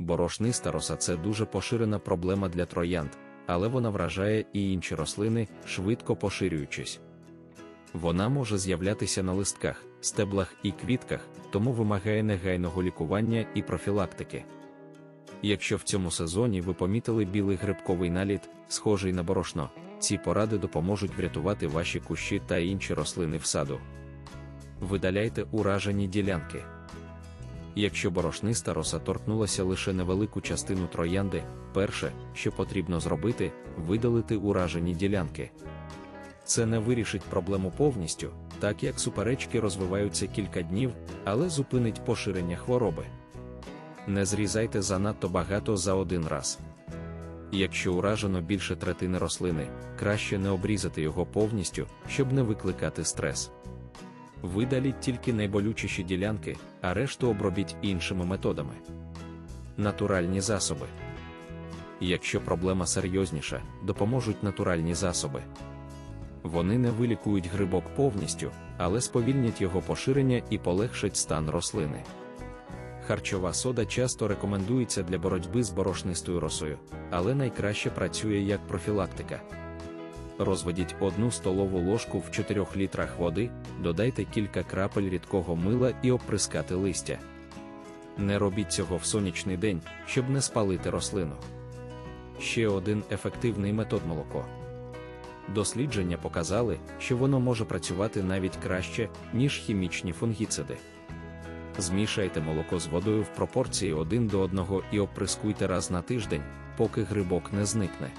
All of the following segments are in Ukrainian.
Борошниста роса це дуже поширена проблема для троянд, але вона вражає і інші рослини, швидко поширюючись. Вона може з'являтися на листках, стеблах і квітках, тому вимагає негайного лікування і профілактики. Якщо в цьому сезоні ви помітили білий грибковий наліт, схожий на борошно, ці поради допоможуть врятувати ваші кущі та інші рослини в саду. Видаляйте уражені ділянки. Якщо борошниста роса торкнулася лише невелику частину троянди, перше, що потрібно зробити, видалити уражені ділянки. Це не вирішить проблему повністю, так як суперечки розвиваються кілька днів, але зупинить поширення хвороби. Не зрізайте занадто багато за один раз. Якщо уражено більше третини рослини, краще не обрізати його повністю, щоб не викликати стрес. Видаліть тільки найболючіші ділянки, а решту обробіть іншими методами. Натуральні засоби. Якщо проблема серйозніша, допоможуть натуральні засоби. Вони не вилікують грибок повністю, але сповільнять його поширення і полегшать стан рослини. Харчова сода часто рекомендується для боротьби з борошнистою росою, але найкраще працює як профілактика. Розведіть одну столову ложку в 4 літрах води, додайте кілька крапель рідкого мила і обприскати листя. Не робіть цього в сонячний день, щоб не спалити рослину. Ще один ефективний метод молоко. Дослідження показали, що воно може працювати навіть краще, ніж хімічні фунгіциди. Змішайте молоко з водою в пропорції 1 до 1 і оприскуйте раз на тиждень, поки грибок не зникне.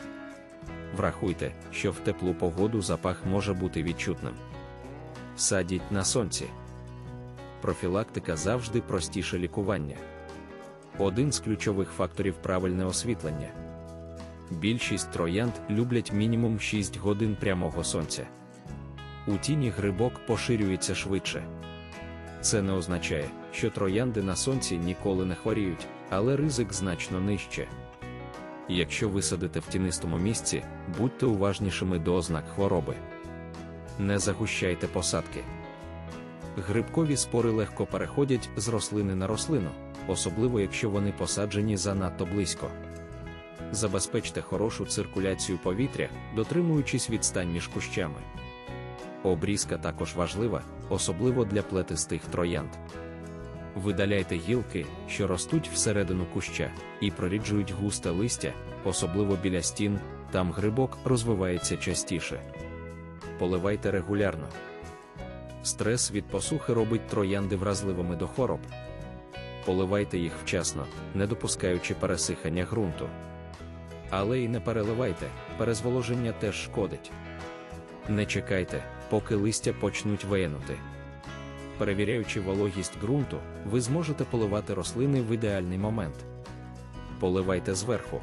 Врахуйте, що в теплу погоду запах може бути відчутним. Садіть на сонці. Профілактика завжди простіше лікування. Один з ключових факторів правильне освітлення. Більшість троянд люблять мінімум 6 годин прямого сонця. У тіні грибок поширюється швидше. Це не означає, що троянди на сонці ніколи не хворіють, але ризик значно нижче. Якщо ви садите в тінистому місці, будьте уважнішими до ознак хвороби. Не загущайте посадки. Грибкові спори легко переходять з рослини на рослину, особливо якщо вони посаджені занадто близько. Забезпечте хорошу циркуляцію повітря, дотримуючись відстань між кущами. Обрізка також важлива, особливо для плетистих троянд. Видаляйте гілки, що ростуть всередину куща, і проріджують густе листя, особливо біля стін, там грибок розвивається частіше. Поливайте регулярно. Стрес від посухи робить троянди вразливими до хвороб. Поливайте їх вчасно, не допускаючи пересихання ґрунту. Але й не переливайте, перезволоження теж шкодить. Не чекайте, поки листя почнуть виянути. Перевіряючи вологість ґрунту, ви зможете поливати рослини в ідеальний момент. Поливайте зверху.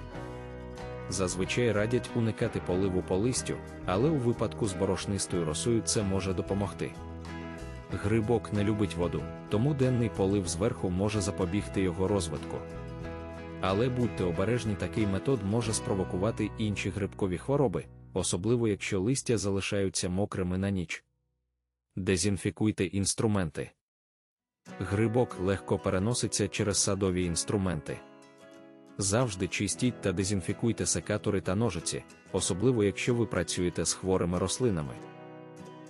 Зазвичай радять уникати поливу по листю, але у випадку з борошнистою росою це може допомогти. Грибок не любить воду, тому денний полив зверху може запобігти його розвитку. Але будьте обережні, такий метод може спровокувати інші грибкові хвороби, особливо якщо листя залишаються мокрими на ніч. Дезінфікуйте інструменти. Грибок легко переноситься через садові інструменти. Завжди чистіть та дезінфікуйте секатори та ножиці, особливо якщо ви працюєте з хворими рослинами.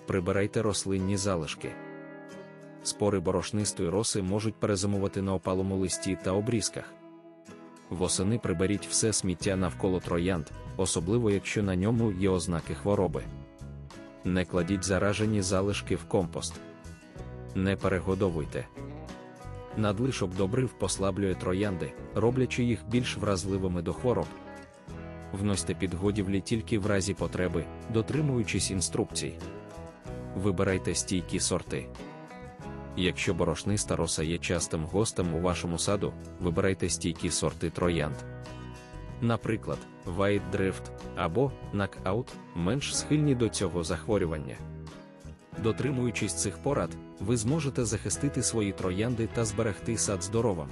Прибирайте рослинні залишки. Спори борошнистої роси можуть перезимувати на опалому листі та обрізках. Восени приберіть все сміття навколо троянд, особливо якщо на ньому є ознаки хвороби. Не кладіть заражені залишки в компост. Не перегодовуйте. Надлишок добрив послаблює троянди, роблячи їх більш вразливими до хвороб. Вносьте підгодівлі тільки в разі потреби, дотримуючись інструкцій. Вибирайте стійкі сорти. Якщо борошниста роса є частим гостем у вашому саду, вибирайте стійкі сорти троянд. Наприклад, Drift або Knockout менш схильні до цього захворювання. Дотримуючись цих порад, ви зможете захистити свої троянди та зберегти сад здоровим.